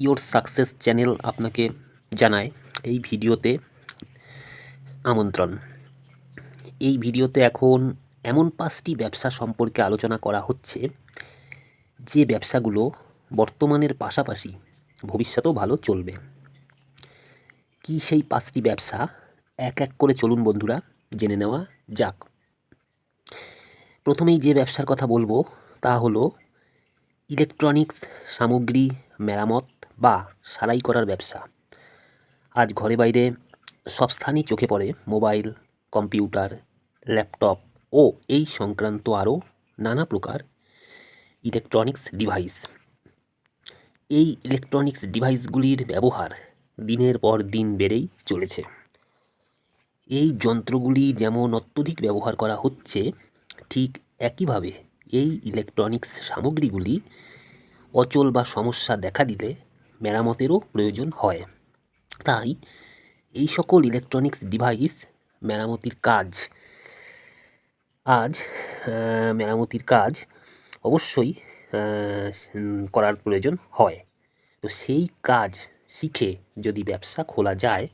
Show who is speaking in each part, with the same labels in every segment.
Speaker 1: Your success channel আপনাকে জানায় এই ভিডিওতে আমন্ত্রণ। এই ভিডিওতে এখন এমন পাঁচটি ব্যবসা সম্পর্কে আলোচনা করা হচ্ছে, যে ব্যবসাগুলো বর্তমানের পাশাপাশি ভবিষ্যতেও ভালো চলবে। কি সেই পাঁচটি ব্যবসা? এক এক করে চলুন বন্ধুরা, জেনে নেওয়া যাক। প্রথমেই যে ব্যবসার কথা বলব, তা হলো ইলেকট্রনিক্স সামগ্রী মেরামত। বা সারাই করার ব্যবসা। আজ ঘরে বাইরে সব স্থানেই চোখে পড়ে মোবাইল, কম্পিউটার, ল্যাপটপ ও এই সংক্রান্ত আরও নানা প্রকার ইলেকট্রনিক্স ডিভাইস। এই ইলেকট্রনিক্স ডিভাইসগুলির ব্যবহার দিনের পর দিন বেড়েই চলেছে। এই যন্ত্রগুলি যেমন অত্যধিক ব্যবহার করা হচ্ছে, ঠিক একইভাবে এই ইলেকট্রনিক্স সামগ্রীগুলি অচল বা সমস্যা দেখা দিলে মেরামতেরও প্রয়োজন হয়। তাই, এই সকল ইলেকট্রনিক্স ডিভাইস মেরামতির কাজ, আজ মেরামতির কাজ অবশ্যই করার প্রয়োজন হয়। তো সেই কাজ শিখে যদি ব্যবসা খোলা যায়,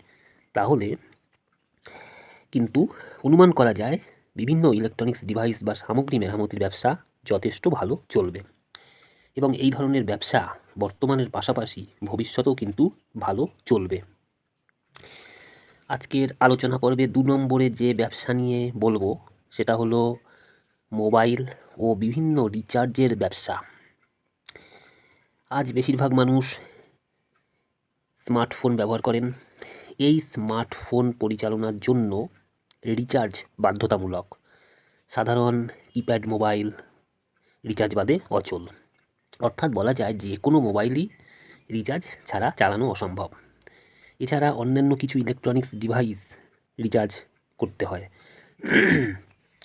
Speaker 1: তাহলে কিন্তু অনুমান করা যায়, বিভিন্ন ইলেকট্রনিক্স ডিভাইস বা সামগ্রী মেরামতির ব্যবসা যথেষ্ট ভালো চলবে। এবং এই ধরনের ব্যবসা বর্তমানের পাশাপাশি ভবিষ্যতেও কিন্তু ভালো চলবে। আজকের আলোচনা পর্বে দু নম্বরে যে ব্যবসা নিয়ে বলব, সেটা হলো মোবাইল ও বিভিন্ন রিচার্জের ব্যবসা। আজ বেশিরভাগ মানুষ স্মার্টফোন ব্যবহার করেন। এই স্মার্টফোন পরিচালনার জন্য রিচার্জ বাধ্যতামূলক। সাধারণ কিপ্যাড মোবাইল রিচার্জ বাদে অচল। অর্থাৎ বলা যায় যে কোনো মোবাইলই রিচার্জ ছাড়া চালানো অসম্ভব। এছাড়া অন্যান্য কিছু ইলেকট্রনিক্স ডিভাইস রিচার্জ করতে হয়।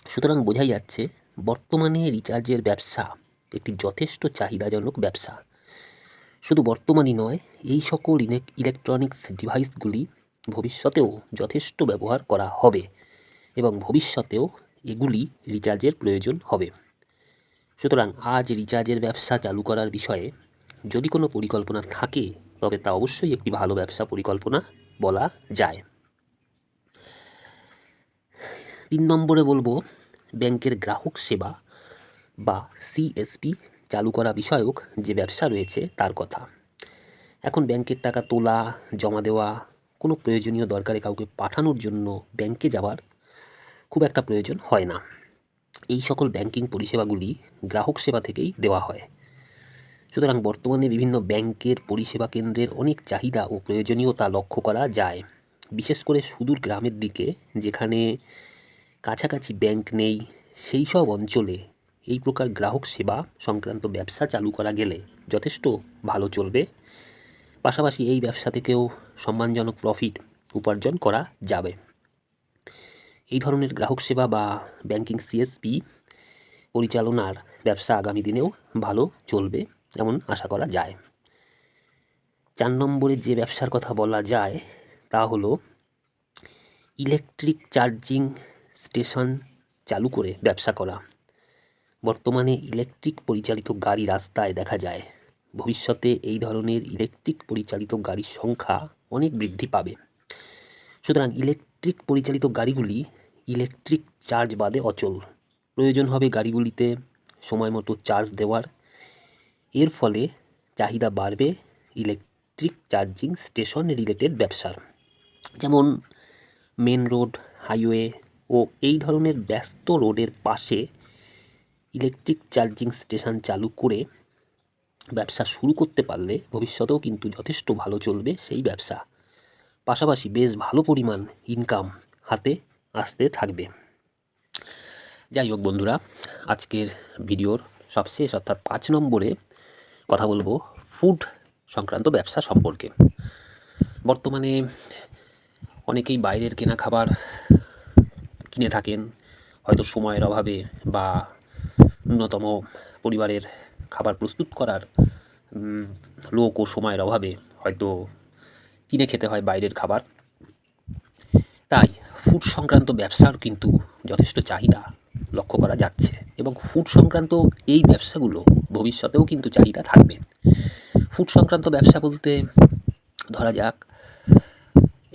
Speaker 1: সুতরাং বোঝাই যাচ্ছে, বর্তমানে রিচার্জের ব্যবসা একটি যথেষ্ট চাহিদাজনক ব্যবসা। শুধু বর্তমানই নয়, এই সকল ইলেক- ইলেকট্রনিক্স ডিভাইসগুলি ভবিষ্যতেও যথেষ্ট ব্যবহার করা হবে এবং ভবিষ্যতেও এগুলি রিচার্জের প্রয়োজন হবে। সুতরাং আজ রিচার্জের ব্যবসা চালু করার বিষয়ে যদি কোনো পরিকল্পনা থাকে, তবে তা অবশ্যই একটি ভালো ব্যবসা পরিকল্পনা বলা যায়। তিন নম্বরে বলব, ব্যাংকের গ্রাহক সেবা বা সিএসপি চালু করা বিষয়ক যে ব্যবসা রয়েছে, তার কথা। এখন ব্যাংকের টাকা তোলা, জমা দেওয়া, কোনো প্রয়োজনীয় দরকারে কাউকে পাঠানোর জন্য ব্যাংকে যাওয়ার খুব একটা প্রয়োজন হয় না। এই সকল ব্যাংকিং পরিষেবাগুলি গ্রাহক সেবা থেকেই দেওয়া হয়। সুতরাং বর্তমানে বিভিন্ন ব্যাংকের পরিষেবা কেন্দ্রের অনেক চাহিদা ও প্রয়োজনীয়তা লক্ষ্য করা যায়। বিশেষ করে সুদূর গ্রামের দিকে, যেখানে কাছাকাছি ব্যাংক নেই, সেই সব অঞ্চলে এই প্রকার গ্রাহক সেবা সংক্রান্ত ব্যবসা চালু করা গেলে যথেষ্ট ভালো চলবে। পাশাপাশি এই ব্যবসা থেকেও সম্মানজনক প্রফিট উপার্জন করা যাবে। এই ধরনের গ্রাহক সেবা বা ব্যাংকিং সিএসপি পরিচালনার ব্যবসা আগামী দিনেও ভালো চলবে এমন আশা করা যায়। চার নম্বরে যে ব্যবসার কথা বলা যায় তা হলো ইলেকট্রিক চার্জিং স্টেশন চালু করে ব্যবসা করা। বর্তমানে ইলেকট্রিক পরিচালিত গাড়ি রাস্তায় দেখা যায়। ভবিষ্যতে এই ধরনের ইলেকট্রিক পরিচালিত গাড়ির সংখ্যা অনেক বৃদ্ধি পাবে। সুতরাং ইলেকট্রিক পরিচালিত গাড়িগুলি ইলেকট্রিক চার্জ বাদে অচল। প্রয়োজন হবে গাড়িগুলিতে সময় মতো চার্জ দেওয়ার। এর ফলে চাহিদা বাড়বে ইলেকট্রিক চার্জিং স্টেশন রিলেটেড ব্যবসার। যেমন মেন রোড, হাইওয়ে ও এই ধরনের ব্যস্ত রোডের পাশে ইলেকট্রিক চার্জিং স্টেশন চালু করে ব্যবসা শুরু করতে পারলে ভবিষ্যতেও কিন্তু যথেষ্ট ভালো চলবে সেই ব্যবসা। পাশাপাশি বেশ ভালো পরিমাণ ইনকাম হাতে আসতে থাকবে। যাই হোক বন্ধুরা, আজকের ভিডিওর সবশেষ অর্থাৎ পাঁচ নম্বরে কথা বলব ফুড সংক্রান্ত ব্যবসা সম্পর্কে। বর্তমানে অনেকেই বাইরের কেনা খাবার কিনে থাকেন, হয়তো সময়ের অভাবে বা ন্যূনতম পরিবারের খাবার প্রস্তুত করার লোক ও সময়ের অভাবে হয়তো কিনে খেতে হয় বাইরের খাবার। তাই ফুড সংক্রান্ত ব্যবসার কিন্তু যথেষ্ট চাহিদা লক্ষ্য করা যাচ্ছে এবং ফুড সংক্রান্ত এই ব্যবসাগুলো ভবিষ্যতেও কিন্তু চাহিদা থাকবে। ফুড সংক্রান্ত ব্যবসা বলতে ধরা যাক,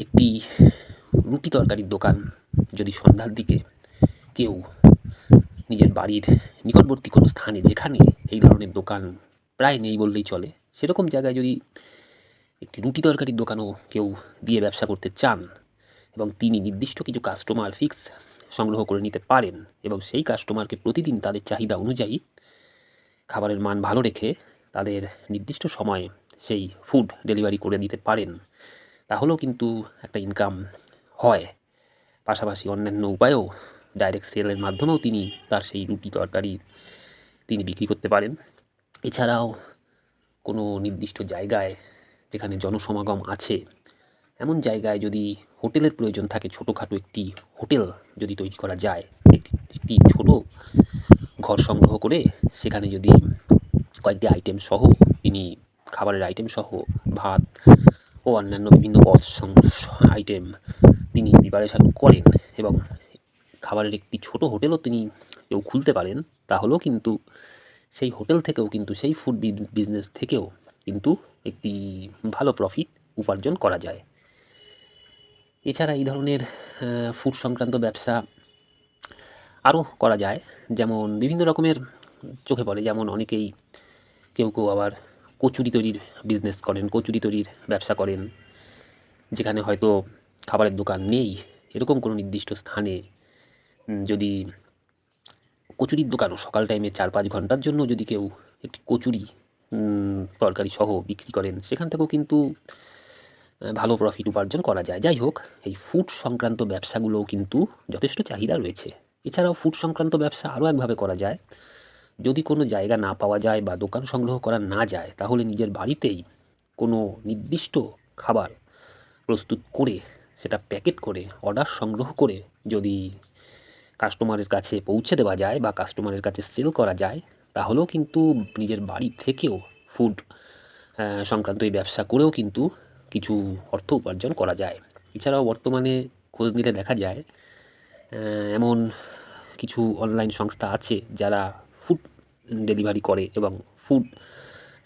Speaker 1: একটি রুটি তরকারির দোকান যদি সন্ধ্যার দিকে কেউ নিজের বাড়ির নিকটবর্তী কোনো স্থানে যেখানে এই ধরনের দোকান প্রায় নেই বললেই চলে, সেরকম জায়গায় যদি একটি রুটি তরকারির দোকানও কেউ দিয়ে ব্যবসা করতে চান এবং তিনি নির্দিষ্ট কিছু কাস্টমার ফিক্স সংগ্রহ করে নিতে পারেন এবং সেই কাস্টমারকে প্রতিদিন তাদের চাহিদা অনুযায়ী খাবারের মান ভালো রেখে তাদের নির্দিষ্ট সময়ে সেই ফুড ডেলিভারি করে দিতে পারেন। তাহলেও কিন্তু একটা ইনকাম হয়। পাশাপাশি অন্যান্য উপায়েও ডাইরেক্ট সেলের মাধ্যমেও তিনি তার সেই রুটি তরকারি তিনি বিক্রি করতে পারেন। এছাড়াও কোনো নির্দিষ্ট জায়গায় যেখানে জনসমাগম আছে এমন জায়গায় যদি হোটেলের প্রয়োজন থাকে, ছোটোখাটো একটি হোটেল যদি তৈরি করা যায়, একটি ছোট ঘর সংগ্রহ করে সেখানে যদি কয়েকটি আইটেম সহ, তিনি খাবারের আইটেম সহ, ভাত ও অন্যান্য বিভিন্ন পদ আইটেম তিনি প্রিপারেশান করেন এবং খাবারের একটি ছোট হোটেলও তিনি কেউ খুলতে পারেন, তাহলেও কিন্তু সেই হোটেল থেকেও কিন্তু সেই ফুড বিজনেস থেকেও কিন্তু একটি ভালো প্রফিট উপার্জন করা যায়। এছাড়া এই ধরনের ফুড সংক্রান্ত ব্যবসা আরও করা যায়। যেমন বিভিন্ন রকমের চোখে পড়ে, যেমন অনেকেই কেউ কেউ আবার কচুরি তৈরির বিজনেস করেন, কচুরি তৈরির ব্যবসা করেন, যেখানে হয়তো খাবারের দোকান নেই, এরকম কোনো নির্দিষ্ট স্থানে যদি কচুরির দোকানও সকাল টাইমে চার পাঁচ ঘণ্টার জন্য যদি কেউ একটি কচুরি তরকারি সহ বিক্রি করেন, সেখান থেকেও কিন্তু ভালো প্রফিট উপার্জন করা যায়। যাই হোক, এই ফুড সংক্রান্ত ব্যবসাগুলোও কিন্তু যথেষ্ট চাহিদা রয়েছে। এছাড়াও ফুড সংক্রান্ত ব্যবসা আরও একভাবে করা যায়। যদি কোনো জায়গা না পাওয়া যায় বা দোকান সংগ্রহ করা না যায়, তাহলে নিজের বাড়িতেই কোনো নির্দিষ্ট খাবার প্রস্তুত করে, সেটা প্যাকেট করে অর্ডার সংগ্রহ করে যদি কাস্টমারের কাছে পৌঁছে দেওয়া যায় বা কাস্টমারের কাছে সেল করা যায়, তাহলেও কিন্তু নিজের বাড়ি থেকেও ফুড সংক্রান্ত এই ব্যবসা করেও কিন্তু কিছু অর্থ উপার্জন করা যায়। এছাড়াও বর্তমানে খোঁজ নিলে দেখা যায় এমন কিছু অনলাইন সংস্থা আছে যারা ফুড ডেলিভারি করে এবং ফুড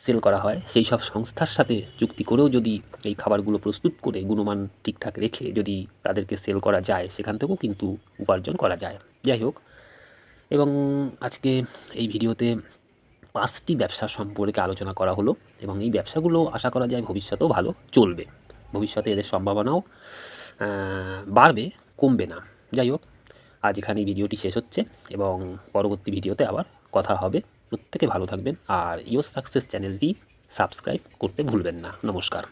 Speaker 1: সেল করা হয়। সেই সব সংস্থার সাথে চুক্তি করেও যদি এই খাবারগুলো প্রস্তুত করে গুণমান ঠিকঠাক রেখে যদি তাদেরকে সেল করা যায়, সেখান থেকেও কিন্তু উপার্জন করা যায়। যাই হোক, এবং আজকে এই ভিডিওতে পাঁচটি ব্যবসা সম্পর্কে আলোচনা করা হলো এবং এই ব্যবসাগুলো আশা করা যায় ভবিষ্যতেও ভালো চলবে। ভবিষ্যতে এদের সম্ভাবনাও বাড়বে, কমবে না। যাই হোক, আজ এখানে ভিডিওটি শেষ হচ্ছে এবং পরবর্তী ভিডিওতে আবার কথা হবে। প্রত্যেকে ভালো থাকবেন আর ইয়োর সাকসেস চ্যানেলটি সাবস্ক্রাইব করতে ভুলবেন না। নমস্কার।